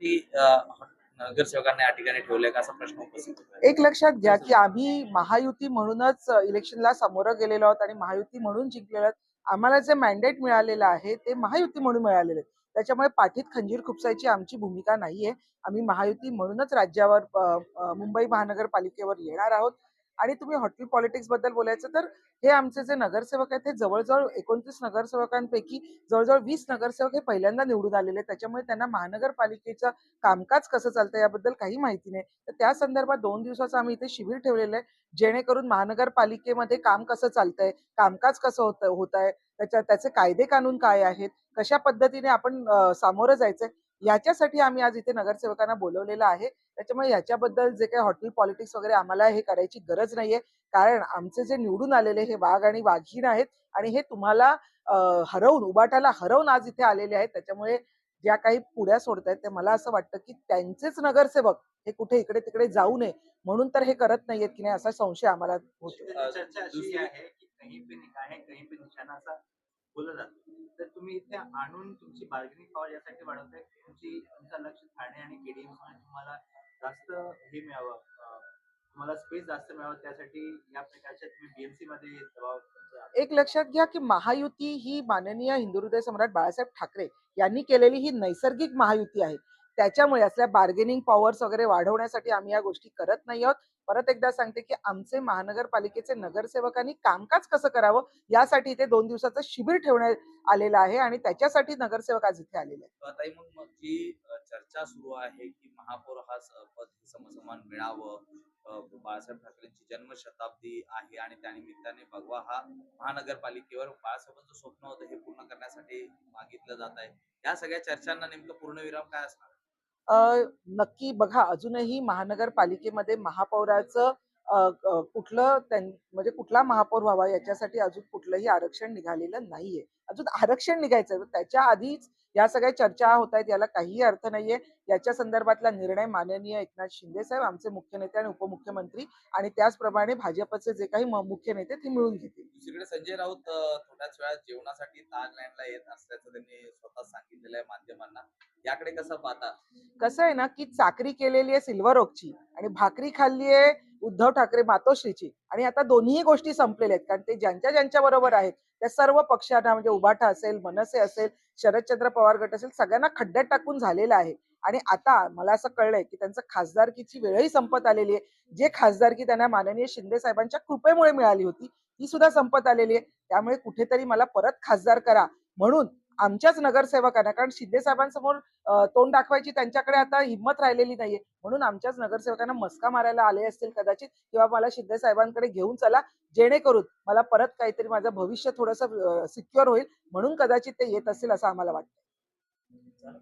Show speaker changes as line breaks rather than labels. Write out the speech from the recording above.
कशासाठी नगरसेवकांना या ठिकाणी ठेवले का असा प्रश्न उपस्थित
एक लक्षात घ्या की आम्ही महायुती म्हणूनच इलेक्शनला सामोरं गेलेलो आहोत आणि महायुती म्हणून जिंकलेलो आहोत. आम्हाला जे मॅन्डेट मिळालेलं आहे ते महायुती म्हणून मिळालेलं आहे. त्याच्यामुळे पाठीत खंजीर खुपसायची आमची भूमिका नाहीये. आम्ही महायुती म्हणूनच राज्यावर मुंबई महानगरपालिकेवर येणार आहोत. आणि तुम्ही हॉटेल पॉलिटिक्सबद्दल बोलायचं तर हे आमचे जे नगरसेवक आहेत ते जवळजवळ एकोणतीस नगरसेवकांपैकी जवळजवळ वीस नगरसेवक हे पहिल्यांदा निवडून आलेले आहेत. त्याच्यामुळे त्यांना महानगरपालिकेचं कामकाज कसं चालतं याबद्दल काही माहिती नाही. तर त्या संदर्भात दोन दिवसाचं आम्ही इथे शिबिर ठेवलेलं आहे जेणेकरून महानगरपालिकेमध्ये काम कसं चालतंय कामकाज कसं होत होत आहे त्याच्या त्याचे कायदे कानून काय आहेत कशा पद्धतीने आपण सामोरं जायचंय याच्यासाठी आम्ही आज इथे नगरसेवकांना बोलवलेलं आहे. त्याच्यामुळे याच्याबद्दल जे काही हॉटेल पॉलिटिक्स वगैरे आम्हाला हे करायची गरज नाहीये. कारण आमचे जे निवडून आलेले हे वाघ आणि वाघहीन आहेत आणि हे तुम्हाला हरवून उबाटाला हरवून आज इथे आलेले आहेत. त्याच्यामुळे ज्या काही पुढ्या सोडतायत ते मला असं वाटतं की त्यांचेच नगरसेवक हे कुठे इकडे तिकडे जाऊ नये. म्हणून तर हे करत नाहीयेत की नाही असा संशय आम्हाला होतो.
तुमची तुमचं लक्ष ठाणे आणि केडीएम तुम्हाला जास्त हे मिळावं तुम्हाला स्पेस जास्त मिळावं त्यासाठी या प्रकारच्या तुम्ही बीएमसी मध्ये दबाव
एक लक्षात घ्या की महायुती ही माननीय हिंदू हृदय सम्राट बाळासाहेब ठाकरे यांनी केलेली ही नैसर्गिक महायुती आहे. त्याच्यामुळे असल्या बार्गेनिंग पॉवर्स वगैरे वाढवण्यासाठी आम्ही या गोष्टी करत नाही आहोत. परत एकदा सांगते की आमचे महानगरपालिकेचे नगरसेवकांनी कामकाज कसं करावं यासाठी इथे दोन दिवसाचं शिबिर ठेवण्यात आलेलं आहे आणि त्याच्यासाठी नगरसेवक आज इथे आलेले आहेत.
मग जी चर्चा सुरू आहे की महापौर हा पद समसमान मिळावं. बाळासाहेब ठाकरेंची जन्मशताब्दी आहे आणि त्यानिमित्ताने भगवा हा महानगरपालिकेवर बाळासाहेबांचं स्वप्न होतं हे पूर्ण करण्यासाठी मागितलं जात आहे. या सगळ्या चर्चांना नेमकं पूर्णविराम काय असणार?
नक्की बघा अजूनही महानगरपालिकेमध्ये महापौराचं अ, कुठलं त्यां म्हणजे कुठला महापौर व्हावा याच्यासाठी अजून कुठलंही आरक्षण निघालेलं नाहीये. अजून आरक्षण निघायचं त्याच्या आधीच या सगळ्या चर्चा होत आहेत याला काहीही अर्थ नाहीये. याच्या संदर्भातला निर्णय माननीय एकनाथ शिंदे साहेब आमचे मुख्य नेते आणि उपमुख्यमंत्री आणि त्याचप्रमाणे भाजपचे जे काही मुख्य नेते ते मिळून घेतील.
दुसरीकडे संजय राऊत थोड्याच वेळात जेवणासाठी ताजलँडला येत असल्याचं त्यांनी स्वतः सांगितलेलं आहे माध्यमांना. याकडे कसं पाहता?
कसं आहे ना की चाकरी केलेली आहे सिल्वर ओकची आणि भाकरी खाल्ली आहे उद्धव ठाकरे मातोश्रीची. आणि आता दोन्ही गोष्टी संपलेल्या आहेत. कारण ते ज्यांच्या ज्यांच्या बरोबर आहेत त्या सर्व पक्षांना म्हणजे उबाठा असेल मनसे असेल शरदचंद्र पवार गट असेल सगळ्यांना खड्ड्यात टाकून झालेलं आहे. आणि आता मला असं कळलंय की त्यांचं खासदारकीची वेळही संपत आलेली आहे. जे खासदारकी त्यांना माननीय शिंदे साहेबांच्या कृपेमुळे मिळाली होती ती सुद्धा संपत आलेली आहे. त्यामुळे कुठेतरी मला परत खासदार करा. म्हणून आमच्याच नगरसेवकांना कारण शिंदे साहेबांसमोर तोंड दाखवायची त्यांच्याकडे आता हिंमत राहिलेली नाहीये. म्हणून आमच्याच नगरसेवकांना मस्का मारायला आले असतील कदाचित किंवा मला शिंदे साहेबांकडे घेऊन चला जेणेकरून मला परत काहीतरी माझं भविष्य थोडंसं सिक्युअर होईल म्हणून कदाचित ते येत असतील असं आम्हाला वाटतं